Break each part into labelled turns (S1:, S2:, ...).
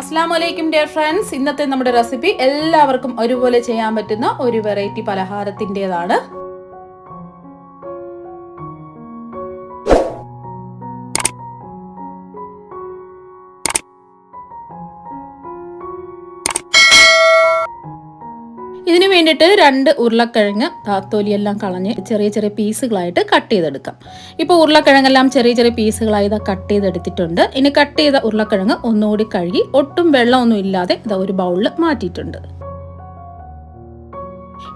S1: അസ്സാം വലൈക്കും dear friends. ഇന്നത്തെ നമ്മുടെ റെസിപ്പി എല്ലാവർക്കും ഒരുപോലെ ചെയ്യാൻ പറ്റുന്ന ഒരു വെറൈറ്റി പലഹാരത്തിന്റെതാണ്. ഇതിന് വേണ്ടിയിട്ട് രണ്ട് ഉരുളക്കിഴങ്ങ് താത്തോലിയെല്ലാം കളഞ്ഞ് ചെറിയ ചെറിയ പീസുകളായിട്ട് കട്ട് ചെയ്തെടുക്കാം. ഇപ്പോൾ ഉരുളക്കിഴങ്ങെല്ലാം ചെറിയ ചെറിയ പീസുകളായി ഇതാ കട്ട് ചെയ്തെടുത്തിട്ടുണ്ട്. ഇനി കട്ട് ചെയ്ത ഉരുളക്കിഴങ്ങ് ഒന്നുകൂടി കഴുകി ഒട്ടും വെള്ളമൊന്നും ഇല്ലാതെ ഇതാ ഒരു ബൗളിൽ മാറ്റിയിട്ടുണ്ട്.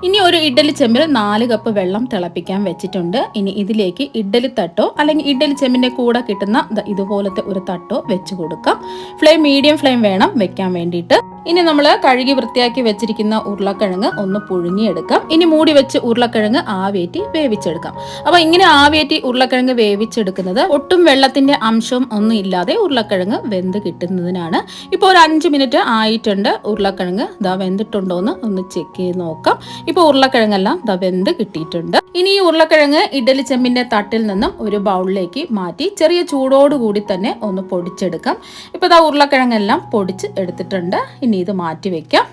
S1: ഇനി ഒരു ഇഡ്ഡലി ചെമ്പിൽ നാല് കപ്പ് വെള്ളം തിളപ്പിക്കാൻ വെച്ചിട്ടുണ്ട്. ഇനി ഇതിലേക്ക് ഇഡ്ഡലി തട്ടോ അല്ലെങ്കിൽ ഇഡ്ഡലി ചെമ്പിന്റെ കൂടെ കിട്ടുന്ന ഇതുപോലത്തെ ഒരു തട്ടോ വെച്ച് കൊടുക്കാം. ഫ്ലെയിം മീഡിയം ഫ്ലെയിം വേണം വെക്കാൻ വേണ്ടിയിട്ട്. ഇനി നമ്മൾ കഴുകി വൃത്തിയാക്കി വെച്ചിരിക്കുന്ന ഉരുളക്കിഴങ്ങ് ഒന്ന് പുഴുങ്ങിയെടുക്കാം. ഇനി മൂടി വെച്ച് ഉരുളക്കിഴങ്ങ് ആവേറ്റി വേവിച്ചെടുക്കാം. അപ്പോൾ ഇങ്ങനെ ആവേറ്റി ഉരുളക്കിഴങ്ങ് വേവിച്ചെടുക്കുന്നത് ഒട്ടും വെള്ളത്തിന്റെ അംശവും ഒന്നും ഇല്ലാതെ ഉരുളക്കിഴങ്ങ് വെന്ത് കിട്ടുന്നതിനാണ്. ഇപ്പോൾ ഒരു അഞ്ച് മിനിറ്റ് ആയിട്ടുണ്ട് ഉരുളക്കിഴങ്ങ് ഇതാ വെന്തിട്ടുണ്ടോ എന്ന് ഒന്ന് ചെക്ക് ചെയ്ത് നോക്കാം. ഇപ്പോൾ ഉരുളക്കിഴങ്ങെല്ലാം ദ വെന്ത് കിട്ടിയിട്ടുണ്ട്. ഇനി ഈ ഉരുളക്കിഴങ്ങ് ഇഡലി ചെമ്പിന്റെ തട്ടിൽ നിന്നും ഒരു ബൗളിലേക്ക് മാറ്റി ചെറിയ ചൂടോടുകൂടി തന്നെ ഒന്ന് പൊടിച്ചെടുക്കാം. ഇപ്പോൾ ദാ ഉരുളക്കിഴങ്ങെല്ലാം പൊടിച്ച് എടുത്തിട്ടുണ്ട്. ഇനി ഇത് മാറ്റി വെക്കാം.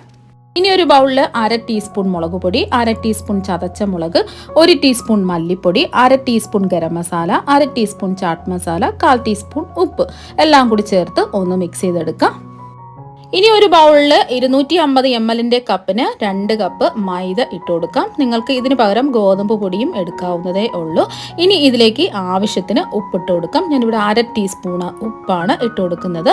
S1: ഇനി ഒരു ബൗളിൽ അര ടീസ്പൂൺ മുളക് പൊടി അര ടീസ്പൂൺ ചതച്ച മുളക് ഒരു ടീസ്പൂൺ മല്ലിപ്പൊടി അര ടീസ്പൂൺ ഗരം മസാല അര ടീസ്പൂൺ ചാട്ട് മസാല കാൽ ടീസ്പൂൺ ഉപ്പ്. എല്ലാം കൂടി ചേർത്ത് ഒന്ന് മിക്സ് ചെയ്തെടുക്കാം. ഇനി ഒരു ബൗളിൽ ഇരുന്നൂറ്റി അമ്പത് എം എല്ലിന്റെ കപ്പിന് രണ്ട് കപ്പ് മൈദ ഇട്ട് കൊടുക്കാം നിങ്ങൾക്ക് ഇതിന് പകരം ഗോതമ്പ് പൊടിയും എടുക്കാവുന്നതേ ഉള്ളൂ. ഇനി ഇതിലേക്ക് ആവശ്യത്തിന് ഉപ്പിട്ട് കൊടുക്കാം ഞാനിവിടെ അര ടീസ്പൂണ് ഉപ്പാണ് ഇട്ട് കൊടുക്കുന്നത്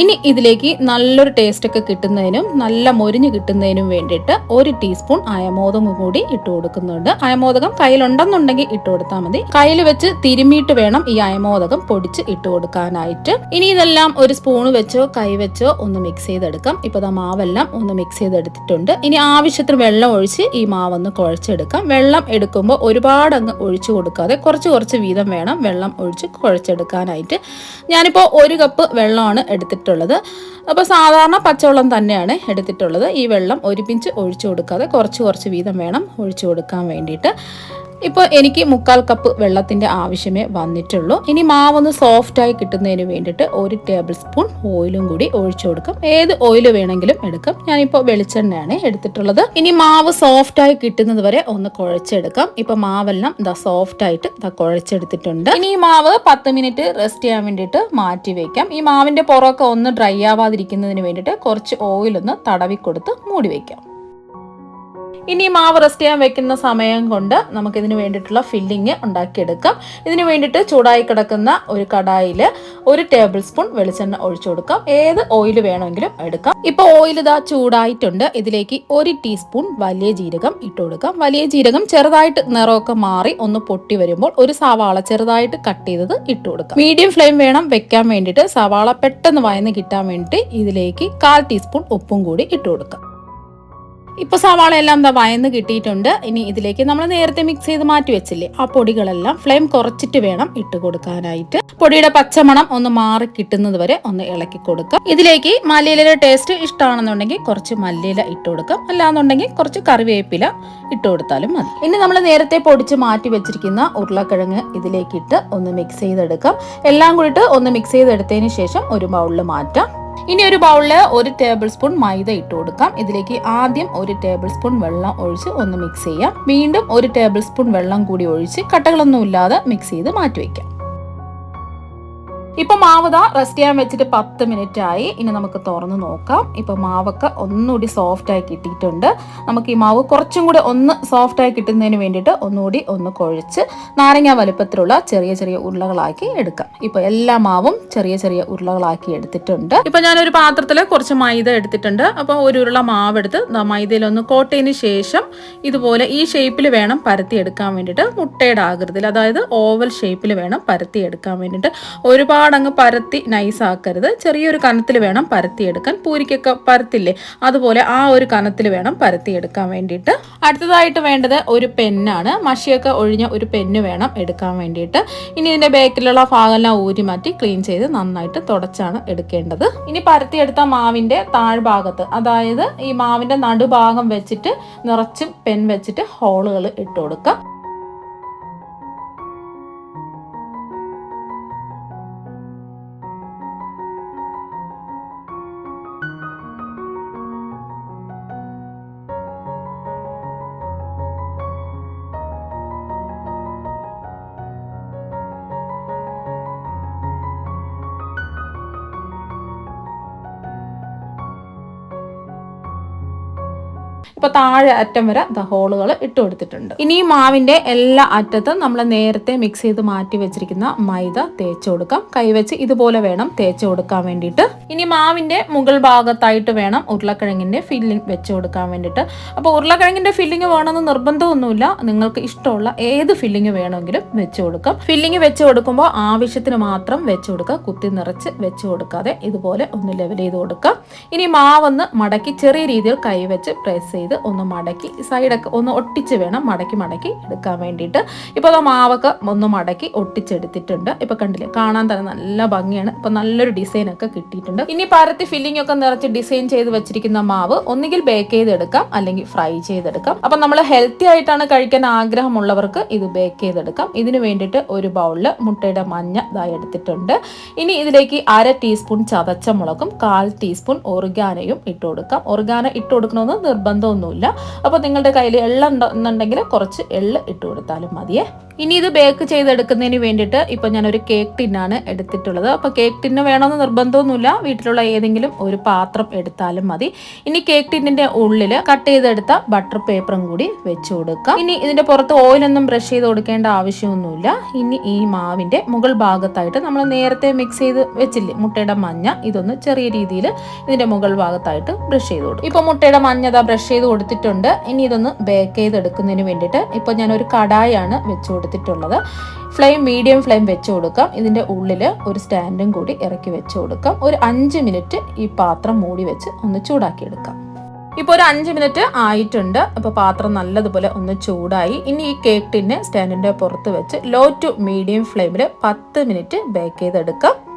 S1: ഇനി ഇതിലേക്ക് നല്ലൊരു ടേസ്റ്റ് ഒക്കെ കിട്ടുന്നതിനും നല്ല മൊരിഞ്ഞ് കിട്ടുന്നതിനും വേണ്ടിയിട്ട് ഒരു ടീസ്പൂൺ അയമോദകം കൂടി ഇട്ട് കൊടുക്കുന്നുണ്ട് അയമോദകം കയ്യിലുണ്ടെന്നുണ്ടെങ്കിൽ ഇട്ട് കൊടുത്താൽ മതി. കയ്യിൽ വെച്ച് തിരുമ്മിയിട്ട് വേണം ഈ അയമോദകം പൊടിച്ച് ഇട്ട് കൊടുക്കാനായിട്ട് ഇനി ഇതെല്ലാം ഒരു സ്പൂൺ വെച്ചോ കൈ വെച്ചോ ഒന്ന് മിക്സ് ചെയ്തെടുക്കാം. ഇപ്പോൾ ആ മാവെല്ലാം ഒന്ന് മിക്സ് ചെയ്തെടുത്തിട്ടുണ്ട്. ഇനി ആവശ്യത്തിന് വെള്ളം ഒഴിച്ച് ഈ മാവൊന്ന് കുഴച്ചെടുക്കാം. വെള്ളം എടുക്കുമ്പോൾ ഒരുപാട് അങ്ങ് ഒഴിച്ചു കൊടുക്കാതെ കുറച്ച് കുറച്ച് വീതം വേണം വെള്ളം ഒഴിച്ച് കുഴച്ചെടുക്കാനായിട്ട്. ഞാനിപ്പോൾ ഒരു കപ്പ് വെള്ളമാണ് എടുത്തിട്ടുള്ളത്. അപ്പോൾ സാധാരണ പച്ചവെള്ളം തന്നെയാണ് എടുത്തിട്ടുള്ളത്. ഈ വെള്ളം ഒരു പിഞ്ച് ഒഴിച്ചു കൊടുക്കാതെ കുറച്ച് കുറച്ച് വീതം വേണം ഒഴിച്ചു കൊടുക്കാൻ വേണ്ടിയിട്ട്. ഇപ്പോൾ എനിക്ക് മുക്കാൽ കപ്പ് വെള്ളത്തിന്റെ ആവശ്യമേ വന്നിട്ടുള്ളൂ. ഇനി മാവൊന്ന് സോഫ്റ്റായി കിട്ടുന്നതിന് വേണ്ടിയിട്ട് ഒരു ടേബിൾ സ്പൂൺ ഓയിലും കൂടി ഒഴിച്ചു കൊടുക്കും. ഏത് ഓയിൽ വേണമെങ്കിലും എടുക്കാം. ഞാനിപ്പോൾ വെളിച്ചെണ്ണയാണ് എടുത്തിട്ടുള്ളത്. ഇനി മാവ് സോഫ്റ്റായി കിട്ടുന്നത് വരെ ഒന്ന് കുഴച്ചെടുക്കാം. ഇപ്പോൾ മാവെല്ലാം ഇതാ സോഫ്റ്റായിട്ട് ഇതാ കുഴച്ചെടുത്തിട്ടുണ്ട്. ഇനി ഈ മാവ് പത്ത് മിനിറ്റ് റെസ്റ്റ് ചെയ്യാൻ വേണ്ടിയിട്ട് മാറ്റി വയ്ക്കാം ഈ മാവിന്റെ പുറമൊക്കെ ഒന്ന് ഡ്രൈ ആവാതിരിക്കുന്നതിന് വേണ്ടിയിട്ട് കുറച്ച് ഓയിലൊന്ന് തടവി കൊടുത്ത് മൂടി വയ്ക്കാം ഇനി മാവ് റെസ്റ്റ് ചെയ്യാൻ വെക്കുന്ന സമയം കൊണ്ട് നമുക്കിതിന് വേണ്ടിയിട്ടുള്ള ഫില്ലിങ് ഉണ്ടാക്കിയെടുക്കാം. ഇതിന് വേണ്ടിയിട്ട് ചൂടായി കിടക്കുന്ന ഒരു കടായിൽ ഒരു ടേബിൾ സ്പൂൺ വെളിച്ചെണ്ണ ഒഴിച്ചു കൊടുക്കാം. ഏത് ഓയിൽ വേണമെങ്കിലും എടുക്കാം. ഇപ്പോൾ ഓയിൽ ഇതാ ചൂടായിട്ടുണ്ട്. ഇതിലേക്ക് ഒരു ടീസ്പൂൺ വലിയ ജീരകം ഇട്ട് കൊടുക്കാം. വലിയ ജീരകം ചെറുതായിട്ട് നിറമൊക്കെ മാറി ഒന്ന് പൊട്ടി വരുമ്പോൾ ഒരു സവാള ചെറുതായിട്ട് കട്ട് ചെയ്തത് ഇട്ട് കൊടുക്കാം. മീഡിയം ഫ്ലെയിം വേണം വെക്കാൻ വേണ്ടിയിട്ട്. സവാള പെട്ടെന്ന് വയന്ന് കിട്ടാൻ വേണ്ടിയിട്ട് ഇതിലേക്ക് കാൽ ടീസ്പൂൺ ഉപ്പും കൂടി ഇട്ട് കൊടുക്കാം. ഇപ്പോൾ സവാള എല്ലാം എന്താ വയന്ന് കിട്ടിയിട്ടുണ്ട്. ഇനി ഇതിലേക്ക് നമ്മൾ നേരത്തെ മിക്സ് ചെയ്ത് മാറ്റി വെച്ചില്ലേ ആ പൊടികളെല്ലാം ഫ്ലെയിം കുറച്ചിട്ട് വേണം ഇട്ട് കൊടുക്കാനായിട്ട്. പൊടിയുടെ പച്ചമണം ഒന്ന് മാറി കിട്ടുന്നത് വരെ ഒന്ന് ഇളക്കി കൊടുക്കുക ഇതിലേക്ക് മല്ലിയിലയുടെ ടേസ്റ്റ് ഇഷ്ടമാണെന്നുണ്ടെങ്കിൽ കുറച്ച് മല്ലിയില ഇട്ട് കൊടുക്കാം. അല്ലാന്നുണ്ടെങ്കിൽ കുറച്ച് കറിവേപ്പില ഇട്ട് കൊടുത്താലും മതി. ഇനി നമ്മൾ നേരത്തെ പൊടിച്ച് മാറ്റി വെച്ചിരിക്കുന്ന ഉരുളക്കിഴങ്ങ് ഇതിലേക്കിട്ട് ഒന്ന് മിക്സ് ചെയ്തെടുക്കാം. എല്ലാം കൂടിയിട്ട് ഒന്ന് മിക്സ് ചെയ്തെടുത്തതിന് ശേഷം ഒരു ബൗളിൽ മാറ്റാം. ഇനി ഒരു ബൗളിൽ ഒരു ടേബിൾ സ്പൂൺ മൈദ ഇട്ട് കൊടുക്കാം. ഇതിലേക്ക് ആദ്യം ഒരു ടേബിൾ സ്പൂൺ വെള്ളം ഒഴിച്ച് ഒന്ന് മിക്സ് ചെയ്യാം. വീണ്ടും ഒരു ടേബിൾ സ്പൂൺ വെള്ളം കൂടി ഒഴിച്ച് കട്ടകളൊന്നും ഇല്ലാതെ മിക്സ് ചെയ്ത് മാറ്റി വയ്ക്കാം. ഇപ്പൊ മാവത റെസ്റ്റ് ചെയ്യാൻ വെച്ചിട്ട് പത്ത് മിനിറ്റ് ആയി. ഇനി നമുക്ക് തുറന്ന് നോക്കാം. ഇപ്പൊ മാവൊക്കെ ഒന്നുകൂടി സോഫ്റ്റ് ആയി കിട്ടിയിട്ടുണ്ട്. നമുക്ക് ഈ മാവ് കുറച്ചും കൂടി ഒന്ന് സോഫ്റ്റ് ആയി കിട്ടുന്നതിന് വേണ്ടിയിട്ട് ഒന്നുകൂടി ഒന്ന് കുഴച്ച് നാരങ്ങ വലുപ്പത്തിലുള്ള ചെറിയ ചെറിയ ഉരുളകളാക്കി എടുക്കാം. ഇപ്പൊ എല്ലാ മാവും ചെറിയ ചെറിയ ഉരുളകളാക്കി എടുത്തിട്ടുണ്ട്. ഇപ്പൊ ഞാനൊരു പാത്രത്തിൽ കുറച്ച് മൈദ എടുത്തിട്ടുണ്ട്. അപ്പോൾ ഒരു ഉരുള മാവ് എടുത്ത് മൈദയിലൊന്ന് കോട്ടയതിന് ശേഷം ഇതുപോലെ ഈ ഷേപ്പിൽ വേണം പരത്തി എടുക്കാൻ വേണ്ടിയിട്ട്. മുട്ടയുടെ ആകൃതിയിൽ അതായത് ഓവൽ ഷേപ്പിൽ വേണം പരത്തി എടുക്കാൻ വേണ്ടിയിട്ട്. ഒരുപാട് അങ്ങ് പരത്തി നൈസ് ആക്കരുത്. ചെറിയൊരു കനത്തിൽ വേണം പരത്തിയെടുക്കാൻ. പൂരിക്കൊക്കെ പരത്തില്ലേ? അതുപോലെ ആ ഒരു കനത്തിൽ വേണം പരത്തിയെടുക്കാൻ വേണ്ടിയിട്ട്. അടുത്തതായിട്ട് വേണ്ടത് ഒരു പെന്നാണ്. മഷിയൊക്കെ ഒഴിഞ്ഞ ഒരു പെന്ന് വേണം എടുക്കാൻ വേണ്ടിയിട്ട്. ഇനി ഇതിന്റെ ബേക്കിലുള്ള ഭാഗമെല്ലാം ഊരി മാറ്റി ക്ലീൻ ചെയ്ത് നന്നായിട്ട് തുടച്ചാണ് എടുക്കേണ്ടത്. ഇനി പരത്തിയെടുത്ത മാവിന്റെ താഴ്ഭാഗത്ത് അതായത് ഈ മാവിന്റെ നടുഭാഗം വെച്ചിട്ട് നിറച്ചും പെൻ വെച്ചിട്ട് ഹോളുകൾ ഇട്ട് കൊടുക്കുക. ഇപ്പൊ താഴെ അറ്റം വരെ ദ ഹോളുകൾ ഇട്ട് കൊടുത്തിട്ടുണ്ട്. ഇനി മാവിന്റെ എല്ലാ അറ്റത്തും നമ്മൾ നേരത്തെ മിക്സ് ചെയ്ത് മാറ്റി വെച്ചിരിക്കുന്ന മൈദ തേച്ച് കൊടുക്കാം. കൈവച്ച് ഇതുപോലെ വേണം തേച്ച് കൊടുക്കാൻ വേണ്ടിയിട്ട്. ഇനി മാവിന്റെ മുകൾ ഭാഗത്തായിട്ട് വേണം ഉരുളക്കിഴങ്ങിന്റെ ഫില്ലിംഗ് വെച്ച് കൊടുക്കാൻ വേണ്ടിയിട്ട്. അപ്പോൾ ഉരുളക്കിഴങ്ങിന്റെ ഫില്ലിംഗ് വേണമെന്ന് നിർബന്ധമൊന്നുമില്ല. നിങ്ങൾക്ക് ഇഷ്ടമുള്ള ഏത് ഫില്ലിംഗ് വേണമെങ്കിലും വെച്ച് കൊടുക്കാം. ഫില്ലിംഗ് വെച്ച് കൊടുക്കുമ്പോൾ ആവശ്യത്തിന് മാത്രം വെച്ച് കൊടുക്കുക. കുത്തി നിറച്ച് വെച്ച് കൊടുക്കാതെ ഇതുപോലെ ഒന്ന് ലെവൽ ചെയ്ത് കൊടുക്കുക. ഇനി മാവൊന്ന് മടക്കി ചെറിയ രീതിയിൽ കൈവച്ച് പ്രസ് ചെയ്ത് ഒന്ന് മടക്കി സൈഡൊക്കെ ഒന്ന് ഒട്ടിച്ച് വേണം മടക്കി മടക്കി എടുക്കാൻ വേണ്ടിയിട്ട്. ഇപ്പോൾ ആ മാവൊക്കെ ഒന്ന് മടക്കി ഒട്ടിച്ചെടുത്തിട്ടുണ്ട്. ഇപ്പോൾ കണ്ടില്ലേ കാണാൻ തന്നെ നല്ല ഭംഗിയാണ്. ഇപ്പോൾ നല്ലൊരു ഡിസൈനൊക്കെ കിട്ടിയിട്ടുണ്ട്. ഇനി പരത്തി ഫില്ലിംഗ് ഒക്കെ നിറച്ച് ഡിസൈൻ ചെയ്ത് വെച്ചിരിക്കുന്ന മാവ് ഒന്നുകിൽ ബേക്ക് ചെയ്തെടുക്കാം അല്ലെങ്കിൽ ഫ്രൈ ചെയ്തെടുക്കാം. അപ്പം നമ്മൾ ഹെൽത്തി ആയിട്ടാണ് കഴിക്കാൻ ആഗ്രഹമുള്ളവർക്ക് ഇത് ബേക്ക് ചെയ്തെടുക്കാം. ഇതിന് വേണ്ടിയിട്ട് ഒരു ബൗളിൽ മുട്ടയുടെ മഞ്ഞ ഇതായി എടുത്തിട്ടുണ്ട്. ഇനി ഇതിലേക്ക് അര ടീസ്പൂൺ ചതച്ച മുളകും കാൽ ടീസ്പൂൺ ഒറിഗാനയും ഇട്ട് കൊടുക്കാം. ഒറിഗാന ഇട്ട് കൊടുക്കണമെന്ന് നിർബന്ധമൊന്നുമില്ല അപ്പോൾ നിങ്ങളുടെ കയ്യിൽ എള്ള ഉണ്ടെന്നുണ്ടെങ്കിൽ കുറച്ച് എള്ള് ഇട്ട് കൊടുത്താലും മതിയേ. ഇനി ഇത് ബേക്ക് ചെയ്തെടുക്കുന്നതിന് വേണ്ടിയിട്ട് ഇപ്പം ഞാനൊരു കേക്ക് ടിന്നാണ് എടുത്തിട്ടുള്ളത്. അപ്പോൾ കേക്ക് ടിന്ന് വേണമെന്ന് നിർബന്ധമൊന്നുമില്ല. വീട്ടിലുള്ള ഏതെങ്കിലും ഒരു പാത്രം എടുത്താലും മതി. ഇനി കേക്ക് ടിന്നിന്റെ ഉള്ളിൽ കട്ട് ചെയ്തെടുത്ത ബട്ടർ പേപ്പറും കൂടി വെച്ച് കൊടുക്കാം. ഇനി ഇതിന്റെ പുറത്ത് ഓയിലൊന്നും ബ്രഷ് ചെയ്ത് കൊടുക്കേണ്ട ആവശ്യമൊന്നുമില്ല. ഇനി ഈ മാവിന്റെ മുകൾ ഭാഗത്തായിട്ട് നമ്മൾ നേരത്തെ മിക്സ് ചെയ്ത് വെച്ചില്ലേ മുട്ടയുടെ മഞ്ഞ ഇതൊന്ന് ചെറിയ രീതിയിൽ ഇതിന്റെ മുകൾ ഭാഗത്തായിട്ട് ബ്രഷ് ചെയ്ത് കൊടുക്കും. ഇപ്പോൾ മുട്ടയുടെ മഞ്ഞ ബ്രഷ് ചെയ്ത് കൊടുത്തിട്ടുണ്ട്. ഇനി ഇതൊന്ന് ബേക്ക് ചെയ്തെടുക്കുന്നതിന് വേണ്ടിയിട്ട് ഇപ്പൊ ഞാൻ ഒരു കടായാണ് വെച്ച് കൊടുത്തിട്ടുള്ളത്. ഫ്ലെയിം മീഡിയം ഫ്ലെയിം വെച്ച് കൊടുക്കാം. ഇതിന്റെ ഉള്ളിൽ ഒരു സ്റ്റാൻഡും കൂടി ഇറക്കി വെച്ച് കൊടുക്കാം. ഒരു അഞ്ച് മിനിറ്റ് ഈ പാത്രം മൂടി വെച്ച് ഒന്ന് ചൂടാക്കിയെടുക്കാം. ഇപ്പോൾ ഒരു അഞ്ച് മിനിറ്റ് ആയിട്ടുണ്ട്. അപ്പോൾ പാത്രം നല്ലതുപോലെ ഒന്ന് ചൂടായി. ഇനി ഈ കേക്ക് ടിന്നെ സ്റ്റാൻഡിന്റെ പുറത്ത് വെച്ച് ലോ ടു മീഡിയം ഫ്ലെയിമിൽ പത്ത് മിനിറ്റ് ബേക്ക് ചെയ്തെടുക്കാം.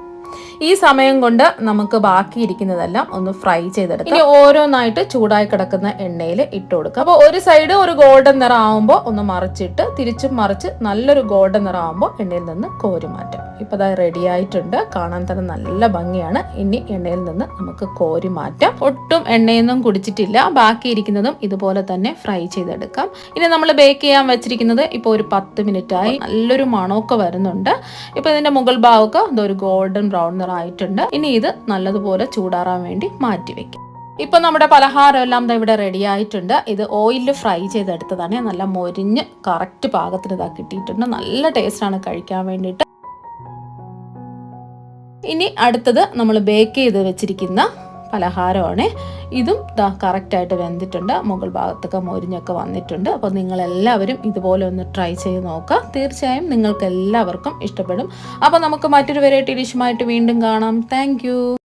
S1: ഈ സമയം കൊണ്ട് നമുക്ക് ബാക്കിയിരിക്കുന്നതെല്ലാം ഒന്ന് ഫ്രൈ ചെയ്തെടുക്കാം. ഇനി ഓരോന്നായിട്ട് ചൂടായി കിടക്കുന്ന എണ്ണയിൽ ഇട്ട് കൊടുക്കുക അപ്പോൾ ഒരു സൈഡ് ഒരു ഗോൾഡൻ നിറം ആവുമ്പോൾ ഒന്ന് മറിച്ചിട്ട് തിരിച്ചും മറിച്ച് നല്ലൊരു ഗോൾഡൻ നിറം ആവുമ്പോൾ എണ്ണയിൽ നിന്ന് കോരി മാറ്റാം. ഇപ്പോൾ അത് റെഡി ആയിട്ടുണ്ട്. കാണാൻ തന്നെ നല്ല ഭംഗിയാണ്. ഇനി എണ്ണയിൽ നിന്ന് നമുക്ക് കോരി മാറ്റാം. ഒട്ടും എണ്ണയൊന്നും കുടിച്ചിട്ടില്ല. ബാക്കിയിരിക്കുന്നതും ഇതുപോലെ തന്നെ ഫ്രൈ ചെയ്തെടുക്കാം. ഇനി നമ്മൾ ബേക്ക് ചെയ്യാൻ വെച്ചിരിക്കുന്നത് ഇപ്പോൾ ഒരു പത്ത് മിനിറ്റായി നല്ലൊരു മണമൊക്കെ വരുന്നുണ്ട്. ഇപ്പോൾ ഇതിന്റെ മുകൾ ഭാഗമൊക്കെ ഇതൊരു ഗോൾഡൻ ബ്രൗൺ നിറമായിട്ടുണ്ട് ഇനി ഇത് നല്ലതുപോലെ ചൂടാറാൻ വേണ്ടി മാറ്റി വെക്കാം. ഇപ്പൊ നമ്മുടെ പലഹാരം എല്ലാം ഇവിടെ റെഡി ആയിട്ടുണ്ട്. ഇത് ഓയിലിൽ ഫ്രൈ ചെയ്തെടുത്തതാണ്. നല്ല മൊരിഞ്ഞ് കറക്റ്റ് പാകത്തിന് ഇതാ കിട്ടിയിട്ടുണ്ട്. നല്ല ടേസ്റ്റാണ് കഴിക്കാൻ വേണ്ടിയിട്ട്. ഇനി അടുത്തത് നമ്മൾ ബേക്ക് ചെയ്ത് വെച്ചിരിക്കുന്ന പലഹാരമാണ്. ഇതും ഇതാ കറക്റ്റായിട്ട് വെന്തിട്ടുണ്ട്. മുകൾ ഭാഗത്തൊക്കെ മൊരിഞ്ഞൊക്കെ വന്നിട്ടുണ്ട്. അപ്പോൾ നിങ്ങളെല്ലാവരും ഇതുപോലെ ഒന്ന് ട്രൈ ചെയ്ത് നോക്കുക. തീർച്ചയായും നിങ്ങൾക്ക് എല്ലാവർക്കും ഇഷ്ടപ്പെടും. അപ്പോൾ നമുക്ക് മറ്റൊരു വെറൈറ്റി ഡിഷുമായിട്ട് വീണ്ടും കാണാം. താങ്ക്